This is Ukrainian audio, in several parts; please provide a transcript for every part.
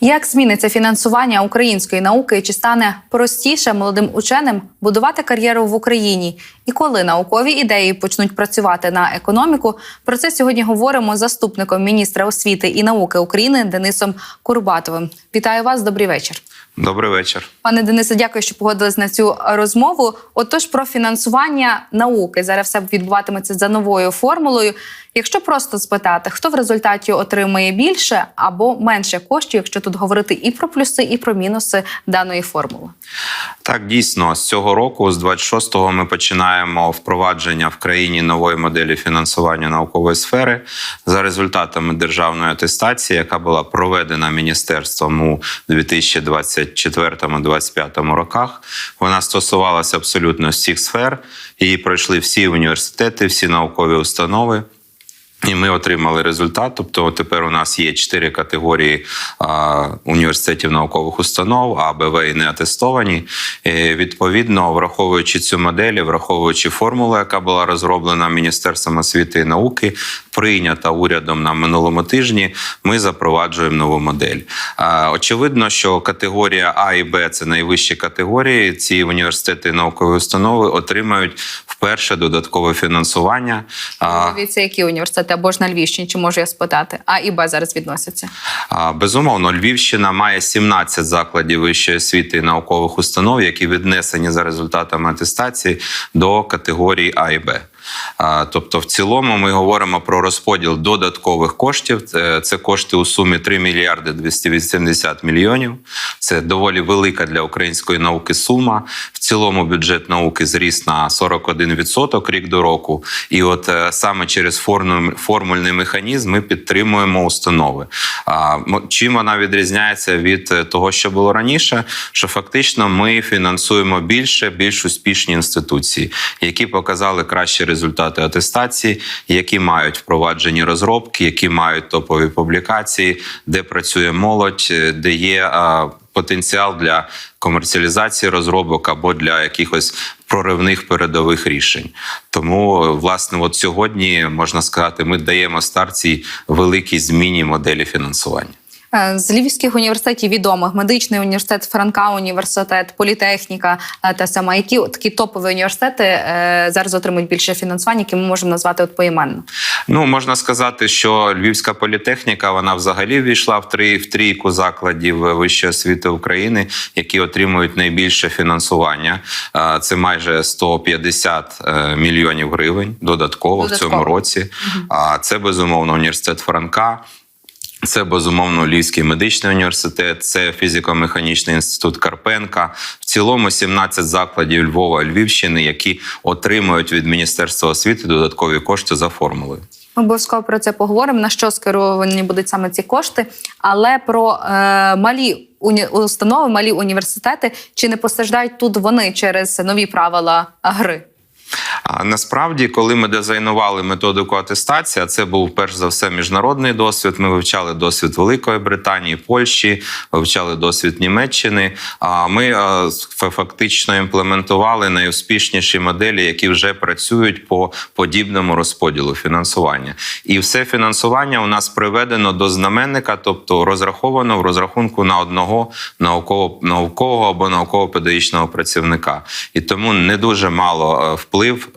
Як зміниться фінансування української науки чи стане простіше молодим ученим будувати кар'єру в Україні? І коли наукові ідеї почнуть працювати на економіку? Про це сьогодні говоримо з заступником міністра освіти і науки України Денисом Курбатовим. Вітаю вас, добрий вечір. Добрий вечір. Пане Денисе, дякую, що погодились на цю розмову. Отож, про фінансування науки зараз все відбуватиметься за новою формулою. Якщо просто спитати, хто в результаті отримує більше або менше коштів, якщо тут говорити і про плюси, і про мінуси даної формули. Так, дійсно, з цього року, з 26-го, ми починаємо впровадження в країні нової моделі фінансування наукової сфери за результатами державної атестації, яка була проведена міністерством у 2024-2025 роках. Вона стосувалася абсолютно всіх сфер. Її пройшли всі університети, всі наукові установи. І ми отримали результат. Тобто, тепер у нас є чотири категорії а, університетів наукових установ, А, Б, В і не атестовані. І, відповідно, враховуючи цю модель, враховуючи формулу, яка була розроблена Міністерством освіти і науки, прийнята урядом на минулому тижні, ми запроваджуємо нову модель. Очевидно, що категорія А і Б це найвищі категорії. Ці університети і наукові установи отримають вперше додаткове фінансування. Дивіться, які університети або ж на Львівщині, чи можу я спитати? А і Б зараз відносяться. Безумовно, Львівщина має 17 закладів вищої освіти і наукових установ, які віднесені за результатами атестації до категорії А і Б. Тобто, в цілому ми говоримо про розподіл додаткових коштів. Це, кошти у сумі 3 мільярди 280 мільйонів. Це доволі велика для української науки сума. В цілому бюджет науки зріс на 41% рік до року. І от е, саме через формуль- формульний механізм ми підтримуємо установи. Чим вона відрізняється від е, того, що було раніше? Що фактично ми фінансуємо більше, більш успішні інституції, які показали кращі результати атестації, які мають впроваджені розробки, які мають топові публікації, де працює молодь, е, де є. а, Потенціал для комерціалізації розробок або для якихось проривних передових рішень. Тому, е, власне, от сьогодні можна сказати, ми даємо старт цій великій зміні моделі фінансування. Е, З львівських університетів відомих медичний університет, Франка університет, політехніка е, та сама. Які такі топові університети е, зараз отримують більше фінансування, які ми можемо назвати от поіменно? Ну можна сказати, що Львівська політехніка вона взагалі війшла в три в трійку закладів вищої освіти України, які отримують найбільше фінансування. Це майже 150 е, мільйонів гривень додатково, в цьому році. А це безумовно університет Франка. Це безумовно Львівський медичний університет, це фізико-механічний інститут Карпенка. В цілому 17 закладів Львова Львівщини, які отримують від Міністерства освіти додаткові кошти за формулою. Обов'язково про це поговоримо. На що скеровані будуть саме ці кошти, але про е, малі уні... установи, малі університети чи не постраждають тут вони через нові правила гри? А насправді, коли ми дизайнували методику атестації, це був перш за все міжнародний досвід. Ми вивчали досвід Великої Британії, Польщі, вивчали досвід Німеччини. А ми е, фактично імплементували найуспішніші моделі, які вже працюють по подібному розподілу фінансування. І все фінансування у нас приведено до знаменника, тобто розраховано в розрахунку на одного науково наукового або науково-педагогічного працівника. І тому не дуже мало е, вплив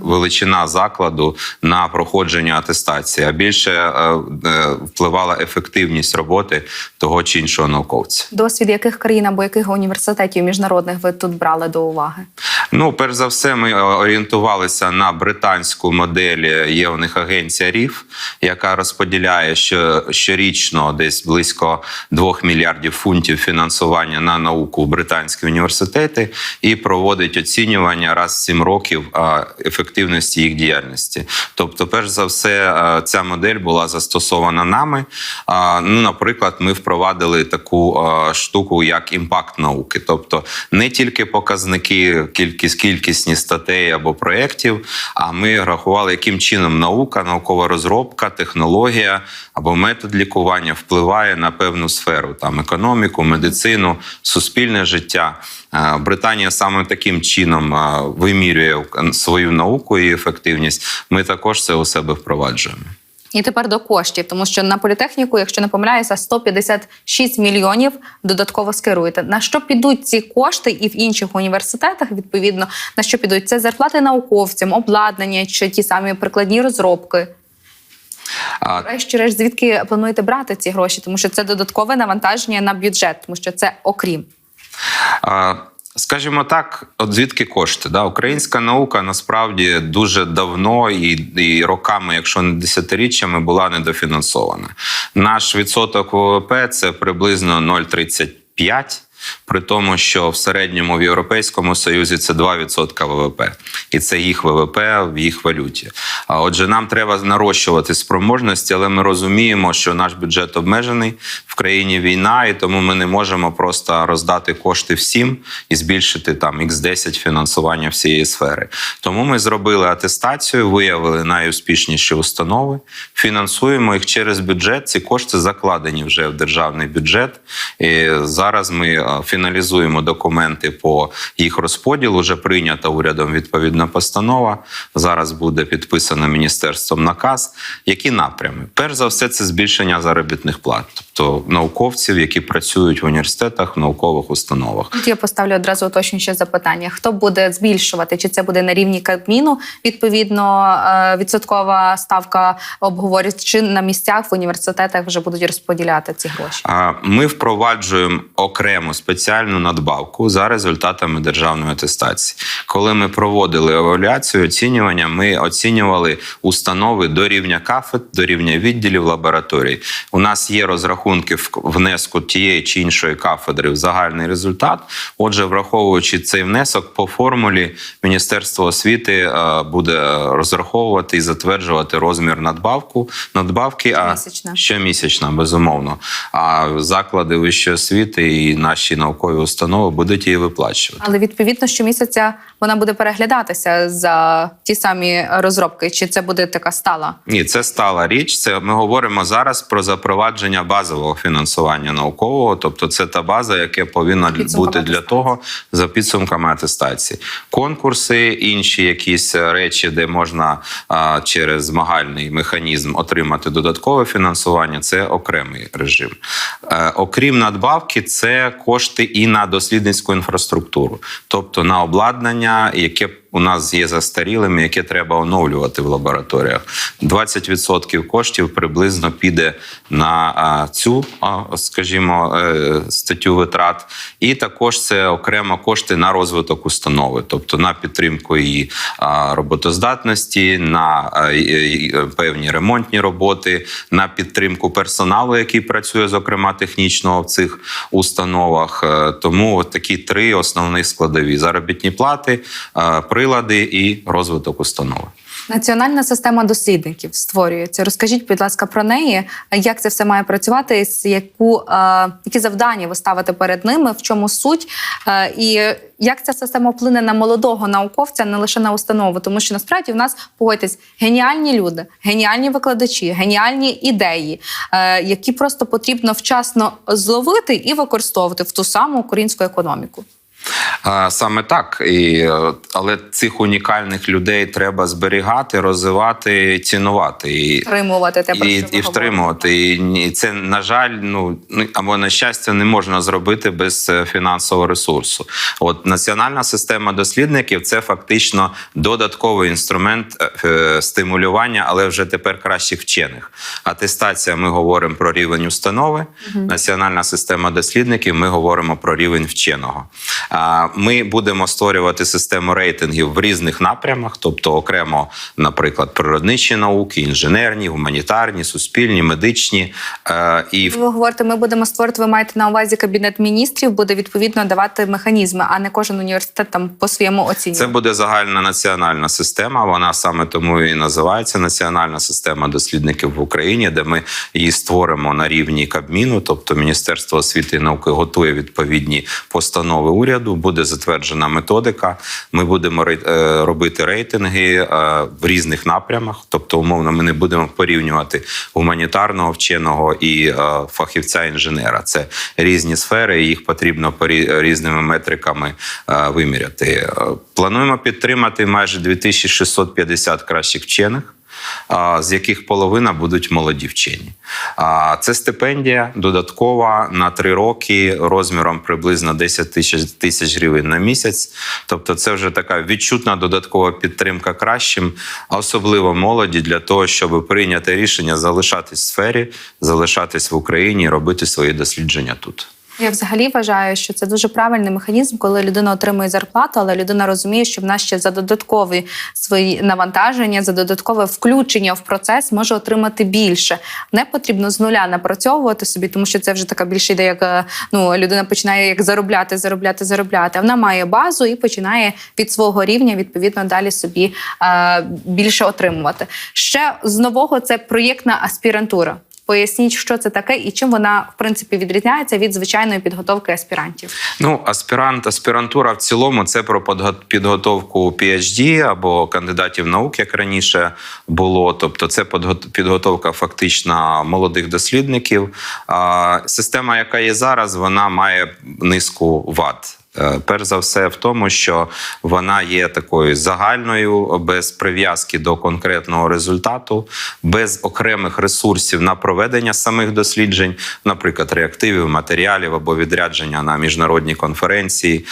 величина закладу на проходження атестації, а більше е, е, впливала ефективність роботи того чи іншого науковця. Досвід яких країн або яких університетів міжнародних ви тут брали до уваги? Ну, перш за все, ми е, орієнтувалися на британську модель. Є у них агенція РІФ, яка розподіляє що, щорічно десь близько 2 мільярдів фунтів фінансування на науку в британські університети і проводить оцінювання раз в 7 років ефективності їх діяльності. Тобто, перш за все, е, ця модель була застосована нами. Ну, наприклад, ми впровадили таку е, штуку, як імпакт науки, тобто не тільки показники, кількість кількісні статей або проєктів, а ми рахували, яким чином наука, наукова розробка, технологія або метод лікування впливає на певну сферу, там економіку, медицину, суспільне життя. Е, Британія саме таким чином е, вимірює свою науку і ефективність. Ми також це у себе впроваджуємо. І тепер до коштів, тому що на політехніку, якщо не помиляюся, 156 мільйонів додатково скеруєте. На що підуть ці кошти і в інших університетах? Відповідно, на що підуть це зарплати науковцям, обладнання чи ті самі прикладні розробки. А, Врешті-решт, звідки плануєте брати ці гроші? Тому що це додаткове навантаження на бюджет, тому що це окрім. Скажімо так, от звідки кошти? Да? Українська наука насправді дуже давно і, і роками, якщо не десятиріччями, була недофінансована. Наш відсоток ВВП це приблизно 0,35. При тому, що в середньому в Європейському Союзі це 2% ВВП, і це їх ВВП в їх валюті. А отже, нам треба нарощувати спроможності, але ми розуміємо, що наш бюджет обмежений в країні війна, і тому ми не можемо просто роздати кошти всім і збільшити там x10 фінансування всієї сфери. Тому ми зробили атестацію, виявили найуспішніші установи, фінансуємо їх через бюджет. Ці кошти закладені вже в державний бюджет. І зараз ми е, фіналізуємо документи по їх розподілу. Вже прийнята урядом відповідна постанова. Зараз буде підписано міністерством наказ. Які напрями? Перш за все, це збільшення заробітних плат, тобто науковців, які працюють в університетах, в наукових установах. Тут я поставлю одразу уточнююче запитання: хто буде збільшувати? Чи це буде на рівні Кабміну? Відповідно, е, відсоткова ставка обговорюється, чи на місцях в університетах вже будуть розподіляти ці гроші? Ми впроваджуємо окрему спеціальну надбавку за результатами державної атестації. Коли ми проводили евалюацію оцінювання, ми оцінювали установи до рівня кафедр, до рівня відділів лабораторій. У нас є розрахунки в- внеску тієї чи іншої кафедри в загальний результат. Отже, враховуючи цей внесок по формулі, Міністерство освіти е, буде розраховувати і затверджувати розмір надбавку надбавки. А щомісячно, безумовно. А заклади вищої освіти і наші наукові установи будуть її виплачувати. Але відповідно щомісяця вона буде переглядатися за ті самі розробки, чи це буде така стала? Ні, це стала річ. Це ми говоримо зараз про запровадження базового фінансування наукового, тобто це та база, яка повинна бути для того за підсумками атестації. Конкурси, інші якісь речі, де можна а, через змагальний механізм отримати додаткове фінансування, це окремий режим. Е, окрім надбавки, це кошти і на дослідницьку інфраструктуру, тобто на обладнання, e jakie у нас є застарілим, яке треба оновлювати в лабораторіях. 20% коштів приблизно піде на цю, скажімо, е, статтю витрат, і також це окремо кошти на розвиток установи, тобто на підтримку її роботоздатності, на певні ремонтні роботи, на підтримку персоналу, який працює, зокрема технічного в цих установах. Е, Тому такі три основні складові: заробітні плати, е, прилади і розвиток установи. Національна система дослідників створюється. Розкажіть, будь ласка, про неї. Як це все має працювати? Яку е, які завдання ви ставите перед ними? В чому суть? Е, і як ця система вплине на молодого науковця, не лише на установу? Тому що насправді в нас погодьтесь геніальні люди, геніальні викладачі, геніальні ідеї, е, які просто потрібно вчасно зловити і використовувати в ту саму українську економіку. Саме так, і, е, але цих унікальних людей треба зберігати, розвивати, цінувати і, Втримувати те, про і, що і втримувати. І, і це на жаль, ну ну, або на щастя, не можна зробити без е, фінансового ресурсу. От національна система дослідників це фактично додатковий інструмент е, стимулювання, але вже тепер кращих вчених. Атестація. Ми говоримо про рівень установи. Національна система дослідників. Ми говоримо про рівень вченого. Ми будемо створювати систему рейтингів в різних напрямах, тобто окремо, наприклад, природничі науки, інженерні, гуманітарні, суспільні, медичні е, і Ви говорите, ми будемо створити. Ви маєте на увазі кабінет міністрів, буде відповідно давати механізми, а не кожен університет там по своєму оцінює. Це буде загальна національна система. Вона саме тому і називається Національна система дослідників в Україні, де ми її створимо на рівні Кабміну, тобто Міністерство освіти і науки готує відповідні постанови уряду. Буде затверджена методика. Ми будемо е, робити рейтинги е, в різних напрямах. Тобто, умовно, ми не будемо порівнювати гуманітарного вченого і е, фахівця інженера. Це різні сфери, їх потрібно по різними метриками виміряти. Плануємо підтримати майже 2650 кращих вчених. З яких половина будуть молоді вчені. Це стипендія додаткова на три роки розміром приблизно 10 тисяч тисяч гривень на місяць. Тобто, це вже така відчутна додаткова підтримка кращим, особливо молоді, для того, щоб прийняти рішення залишатись в сфері, залишатись в Україні і робити свої дослідження тут. Я взагалі вважаю, що це дуже правильний механізм, коли людина отримує зарплату, але людина розуміє, що вона ще за додаткові свої навантаження, за додаткове включення в процес може отримати більше. Не потрібно з нуля напрацьовувати собі, тому що це вже така більша ідея, як е, ну людина починає як заробляти, заробляти, заробляти. Вона має базу і починає від свого рівня відповідно далі собі е, більше отримувати. Ще з нового це проєктна аспірантура. Поясніть, що це таке і чим вона в принципі відрізняється від звичайної підготовки аспірантів. Ну, аспірант, аспірантура в цілому це про підготовку PhD або кандидатів наук, як раніше було. Тобто, це підготовка фактично молодих дослідників. А, система, яка є зараз, вона має низку вад. Е, Перш за все, в тому, що вона є такою загальною, без прив'язки до конкретного результату, без окремих ресурсів на проведення самих досліджень, наприклад, реактивів, матеріалів або відрядження на міжнародні конференції,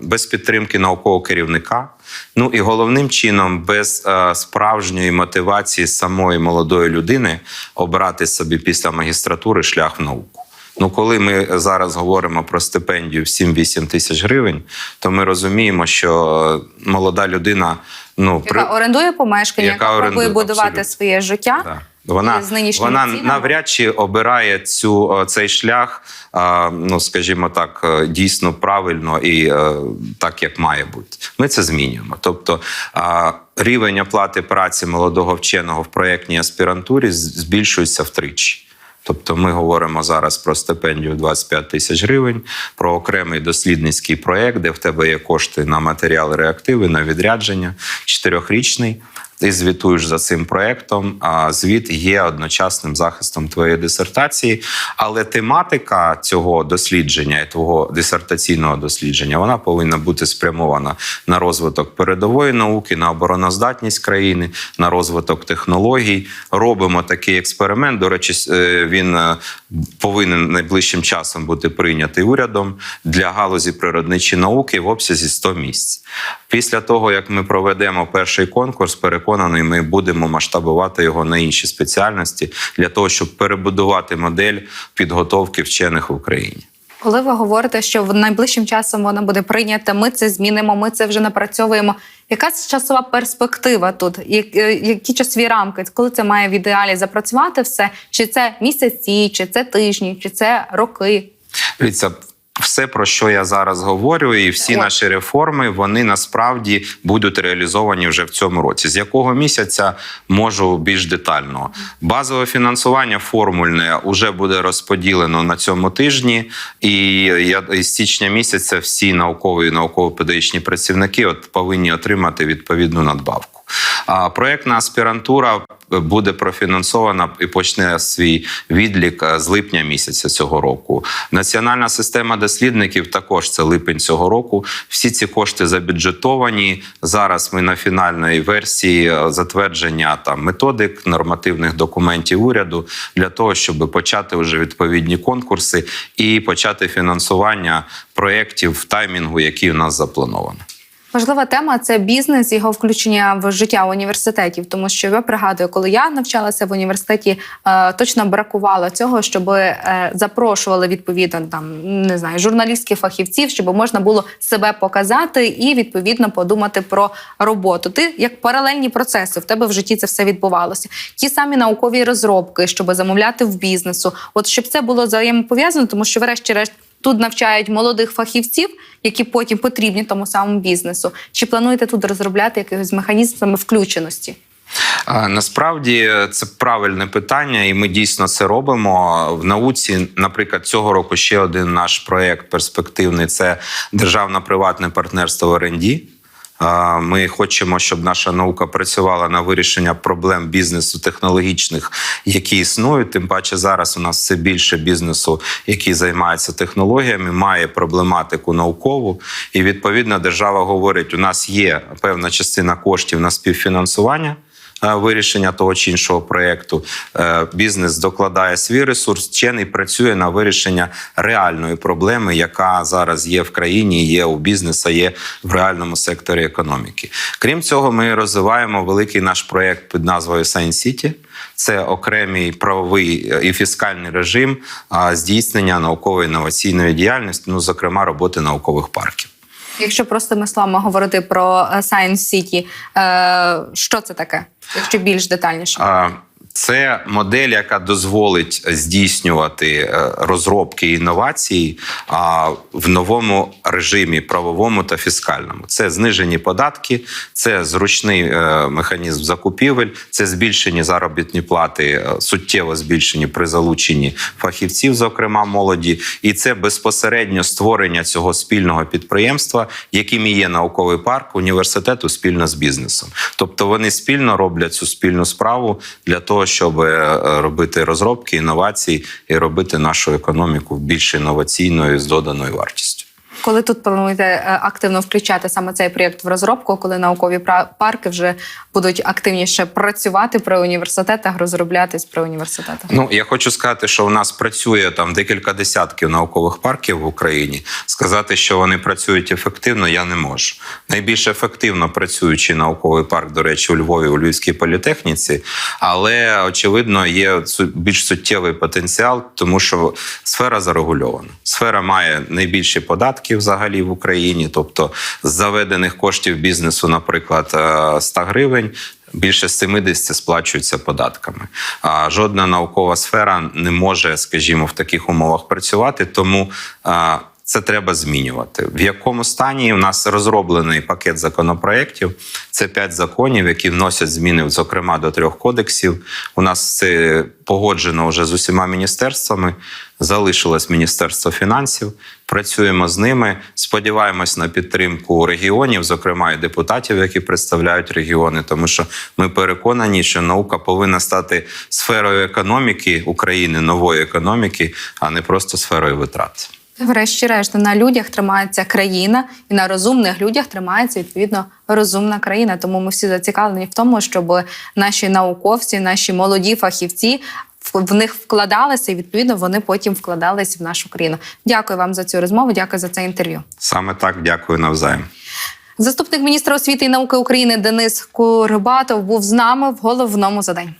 без підтримки наукового керівника. Ну і головним чином, без е, справжньої мотивації самої молодої людини обрати собі після магістратури шлях в науку. Ну, коли ми зараз говоримо про стипендію в 7-8 тисяч гривень, то ми розуміємо, що молода людина ну Яка орендує помешкання, Яка яка, орендує, пробує будувати абсолютно. своє життя. Да. Вона, вона цінами. навряд чи обирає цю цей шлях, ну скажімо так, е, дійсно правильно і е, так, як має бути. Ми це змінюємо. Тобто рівень оплати праці молодого вченого в проєктній аспірантурі збільшується втричі. Тобто ми говоримо зараз про стипендію 25 тисяч гривень, про окремий дослідницький проєкт, де в тебе є кошти на матеріали реактиви, на відрядження, чотирьохрічний. Ти звітуєш за цим проєктом, а звіт є одночасним захистом твоєї дисертації. Але тематика цього дослідження і твого дисертаційного дослідження вона повинна бути спрямована на розвиток передової науки, на обороноздатність країни, на розвиток технологій. Робимо такий експеримент. До речі, е, він е, повинен найближчим часом бути прийнятий урядом для галузі природничі науки в обсязі 100 місць. Після того, як ми проведемо перший конкурс, переконаний, ми будемо масштабувати його на інші спеціальності для того, щоб перебудувати модель підготовки вчених в Україні. Коли ви говорите, що в найближчим часом вона буде прийнята, ми це змінимо, ми це вже напрацьовуємо. Яка часова перспектива тут? Е, Які часові рамки? Коли це має в ідеалі запрацювати все? Чи це місяці, чи це тижні, чи це роки? Дивіться, все, про що я зараз говорю, і всі наші реформи, вони насправді будуть реалізовані вже в цьому році. З якого місяця можу більш детально. Базове фінансування формульне вже буде розподілено на цьому тижні, і я із січня місяця всі наукові і науково-педагогічні працівники от повинні отримати відповідну надбавку. Проектна аспірантура буде профінансована і почне свій відлік е, з липня місяця цього року. Національна система дослідників також це липень цього року. Всі ці кошти забюджетовані. Зараз ми на фінальної версії е, затвердження там методик, нормативних документів уряду для того, щоб почати вже відповідні конкурси і почати фінансування проєктів в таймінгу, який у нас заплановано. Важлива тема це бізнес, його включення в життя університетів. Тому що я пригадую, коли я навчалася в університеті, е, точно бракувало цього, щоб е, запрошували відповідно там не знаю журналістських фахівців, щоб можна було себе показати і відповідно подумати про роботу. Ти як паралельні процеси в тебе в житті це все відбувалося. Ті самі наукові розробки, щоб замовляти в бізнесу, от щоб це було взаємопов'язано, тому що, врешті-решт. Тут навчають молодих фахівців, які потім потрібні тому самому бізнесу. Чи плануєте тут розробляти якихось механізм саме включеності? Насправді це правильне питання, і ми дійсно це робимо в науці. Наприклад, цього року ще один наш проект перспективний це державно-приватне партнерство в РНД. Ми хочемо, щоб наша наука працювала на вирішення проблем бізнесу технологічних, які існують. Тим паче зараз у нас все більше бізнесу, який займається технологіями, має проблематику наукову. І відповідно держава говорить: у нас є певна частина коштів на співфінансування. Е, вирішення того чи іншого проєкту. Е, Бізнес докладає свій ресурс, вчений працює на вирішення реальної проблеми, яка зараз є в країні, є у бізнесу, є в реальному секторі економіки. Крім цього, ми розвиваємо великий наш проєкт під назвою Science City. Це окремий правовий е, і фіскальний режим здійснення науково-інноваційної діяльності, ну зокрема роботи наукових парків. Якщо простими словами говорити про е, Science City, е, що це таке? Якщо більш детальніше. Це модель, яка дозволить здійснювати е, розробки і інновації в новому режимі правовому та фіскальному. Це знижені податки, це зручний е, механізм закупівель, це збільшені заробітні плати, е, суттєво збільшені при залученні фахівців, зокрема молоді, і це безпосередньо створення цього спільного підприємства, яким і є науковий парк університету спільно з бізнесом. Тобто вони спільно роблять цю спільну справу для того, щоб е, робити розробки, інновації і робити нашу економіку більш інноваційною з доданою вартістю. Коли тут плануєте е, активно включати саме цей проєкт в розробку, коли наукові парки вже будуть активніше працювати при університетах, розроблятись при університетах? Ну я хочу сказати, що у нас працює там декілька десятків наукових парків в Україні. Сказати, що вони працюють ефективно, я не можу. Найбільш ефективно працюючий науковий парк, до речі, у Львові, у Львівській політехніці, але очевидно є більш суттєвий потенціал, тому що сфера зарегульована. Сфера має найбільші податки взагалі в Україні, тобто з заведених коштів бізнесу, наприклад, е, 100 гривень. Більше 70 сплачуються податками. А жодна наукова сфера не може, скажімо, в таких умовах працювати, тому а, це треба змінювати. В якому стані у нас розроблений пакет законопроєктів? Це п'ять законів, які вносять зміни, зокрема до трьох кодексів. У нас це погоджено вже з усіма міністерствами. Залишилось Міністерство фінансів. Працюємо з ними. Сподіваємось на підтримку регіонів, зокрема і депутатів, які представляють регіони, тому що ми переконані, що наука повинна стати сферою економіки України, нової економіки, а не просто сферою витрат. Врешті-решт на людях тримається країна, і на розумних людях тримається відповідно розумна країна. Тому ми всі зацікавлені в тому, щоб наші науковці, наші молоді фахівці в- них вкладалися, і відповідно вони потім вкладалися в нашу країну. Дякую вам за цю розмову. Дякую за це інтерв'ю. Саме так, дякую навзаєм. Заступник міністра освіти і науки України Денис Курбатов був з нами в головному за день.